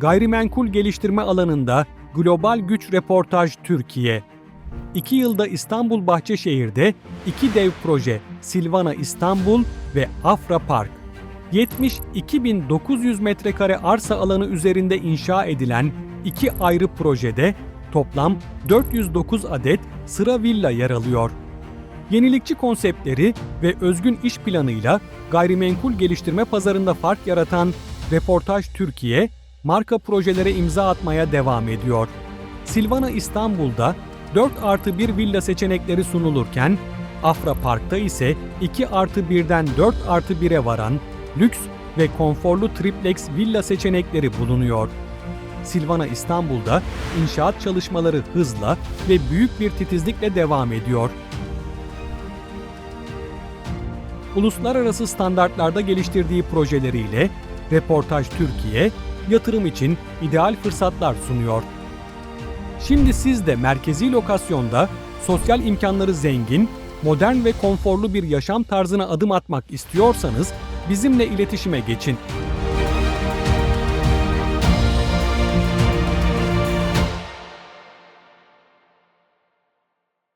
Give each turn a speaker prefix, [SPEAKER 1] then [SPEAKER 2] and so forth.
[SPEAKER 1] Gayrimenkul geliştirme alanında Global Güç Reportaj Türkiye. İki yılda İstanbul Bahçeşehir'de iki dev proje Silvana İstanbul ve Afra Park. 72.900 metrekare arsa alanı üzerinde inşa edilen iki ayrı projede toplam 409 adet sıra villa yer alıyor. Yenilikçi konseptleri ve özgün iş planıyla gayrimenkul geliştirme pazarında fark yaratan Reportaj Türkiye, marka projelere imza atmaya devam ediyor. Silvana İstanbul'da 4 artı 1 villa seçenekleri sunulurken, Afra Park'ta ise 2 artı 1'den 4 artı 1'e varan lüks ve konforlu triplex villa seçenekleri bulunuyor. Silvana İstanbul'da inşaat çalışmaları hızla ve büyük bir titizlikle devam ediyor. Uluslararası standartlarda geliştirdiği projeleriyle Reportaj Türkiye yatırım için ideal fırsatlar sunuyor. Şimdi siz de merkezi lokasyonda sosyal imkanları zengin, modern ve konforlu bir yaşam tarzına adım atmak istiyorsanız bizimle iletişime geçin.